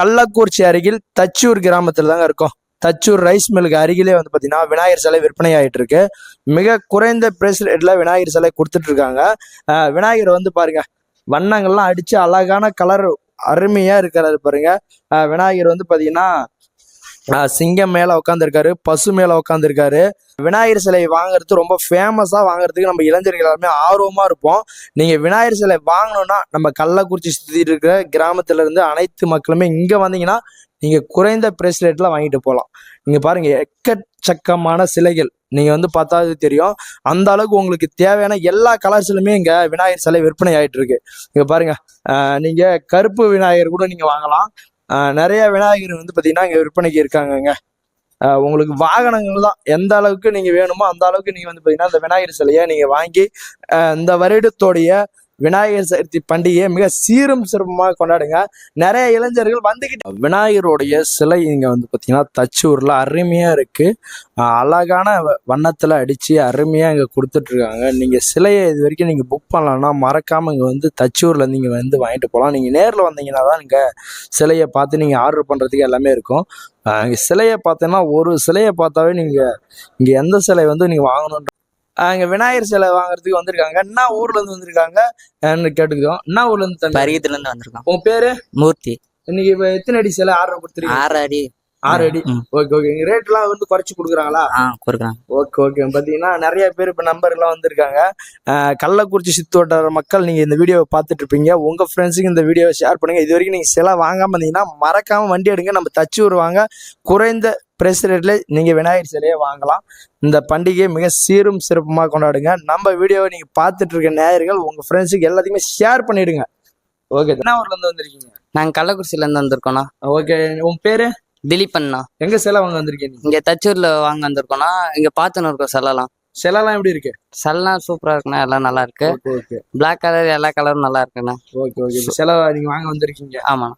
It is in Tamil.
கள்ளக்குறிச்சி அருகில் தச்சூர் கிராமத்தில் தாங்க இருக்கோம். தச்சூர் ரைஸ் மில்லுக்கு அருகிலே வந்து பார்த்தீங்கன்னா விநாயகர் சிலை விற்பனை ஆயிட்டு இருக்கு மிக குறைந்த பிரைஸ் ரேட்டில் விநாயகர் சிலை கொடுத்துட்டு இருக்காங்க விநாயகர் வந்து பாருங்க வண்ணங்கள்லாம் அடிச்சு அழகான கலர் அருமையாக இருக்கிறாரு பாருங்க. விநாயகர் வந்து பார்த்தீங்கன்னா சிங்கம் மேல உட்காந்துருக்காரு பசு மேல உட்காந்துருக்காரு விநாயகர் சிலை வாங்குறது ரொம்ப ஃபேமஸாக வாங்குறதுக்கு நம்ம இளைஞர்கள் எல்லாருமே ஆர்வமாக இருப்போம். நீங்கள் விநாயகர் சிலை வாங்கணும்னா நம்ம கள்ளக்குறிச்சி சுற்றி இருக்கிற கிராமத்துல இருந்து அனைத்து மக்களுமே இங்கே வந்தீங்கன்னா நீங்கள் குறைந்த பிரைஸ் ரேட்டில் வாங்கிட்டு போகலாம் நீங்கள் பாருங்கள் எக்கச்சக்கமான சிலைகள். நீங்கள் வந்து பார்த்தாது தெரியும். அந்த அளவுக்கு உங்களுக்கு தேவையான எல்லா கலர்ஸ்லுமே இங்கே விநாயகர் சிலை விற்பனை ஆகிட்டு இருக்கு. இங்கே பாருங்கள் நீங்கள் கருப்பு விநாயகர் கூட நீங்கள் வாங்கலாம். நிறைய விநாயகர் வந்து பார்த்தீங்கன்னா இங்கே விற்பனைக்கு இருக்காங்கங்க. உங்களுக்கு வாகனங்கள் தான். எந்த அளவுக்கு நீங்கள் வேணுமோ அந்த அளவுக்கு நீங்கள் வந்து பார்த்தீங்கன்னா அந்த விநாயகர் சிலையை நீங்கள் வாங்கி இந்த வருடத்தோடைய விநாயகர் சதுர்த்தி பண்டிகையை மிக சீரும் சிறப்புமாக கொண்டாடுங்க. நிறைய இளைஞர்கள் வந்துக்கிட்டு விநாயகருடைய சிலை இங்கே வந்து பார்த்தீங்கன்னா தச்சூரில் அருமையாக இருக்குது அழகான வ- அடித்து அருமையாக இங்கே கொடுத்துட்ருக்காங்க. நீங்கள் சிலையை இது வரைக்கும் நீங்கள் புக் பண்ணலான்னா மறக்காமல் இங்கே வந்து தச்சூரில் இருந்து இங்கே வந்து வாங்கிட்டு போகலாம் நீங்கள் நேரில் வந்தீங்கன்னா தான் நீங்கள் சிலையை பார்த்து நீங்கள் ஆர்டர் பண்ணுறதுக்கு எல்லாமே இருக்கும். சிலையை பார்த்தீங்கன்னா ஒரு சிலையை பார்த்தாவே நீங்கள் இங்கே எந்த சிலை வந்து நீங்கள் வாங்கணுன்ற இங்க விநாயகர் சிலை வாங்குறதுக்கு வந்திருக்காங்க. என்ன ஊர்ல இருந்து வந்திருக்காங்க. ன்னு கேட்டுக்கிறோம் என்ன ஊர்ல இருந்து தம்பி? பரிகத்துல இருந்து வந்திருக்கோம் உன் பேரு? மூர்த்தி. இன்னைக்கு இப்ப எத்தனை அடி சிலை? ஆர்டர் கொடுத்துருக்கீங்க. ஆறு அடி. ஆறு அடி. ஓகே ஓகே ரேட் எல்லாம் வந்து குறைச்சு கொடுக்குறாங்களா? ஓகே ஓகே பாத்தீங்கன்னா நிறைய பேர் இப்ப நம்பர் எல்லாம் வந்திருக்காங்க. கள்ளக்குறிச்சி சுத்து வட்டார மக்கள் நீங்க இந்த வீடியோவை பார்த்துட்டு இருப்பீங்க. உங்க ஃப்ரெண்ட்ஸுக்கு இந்த வீடியோவை ஷேர் பண்ணுங்க. இது வரைக்கும் நீங்க சிலை வாங்காம இருந்தீங்கன்னா மறக்காம வண்டி எடுங்க. நம்ம தச்சு வாங்க குறைந்த பிரைஸ் ரேட்ல நீங்க விநாயகர் சிலையை வாங்கலாம். இந்த பண்டிகையை மிக சீரும் சிறப்புமா கொண்டாடுங்க. நம்ம வீடியோவை நீங்க பார்த்துட்டு இருக்க நேயர்கள் உங்க ஃப்ரெண்ட்ஸுக்கு எல்லாத்தையுமே ஷேர் பண்ணிடுங்க. ஓகே என்ன ஊர்ல இருந்து வந்திருக்கீங்க. நாங்க கள்ளக்குறிச்சில இருந்து வந்திருக்கோம்ண்ணா. ஓகே உன் பேரு? திலீப் அண்ணா. எங்க சிலை வாங்க வந்திருக்கீங்க இங்க தச்சூர்ல வாங்க வந்திருக்கோம்னா இங்க பார்த்துன்னு இருக்கோம் செல்லலாம் சிலைலாம் எப்படி இருக்கு? செல்லாம் சூப்பரா இருக்குண்ணா எல்லாம் நல்லா இருக்கு. பிளாக் கலர் எல்லா கலரும் நல்லா இருக்குண்ணா. Okay okay. சிலை நீங்க வாங்க வந்திருக்கீங்க. ஆமாண்ணா.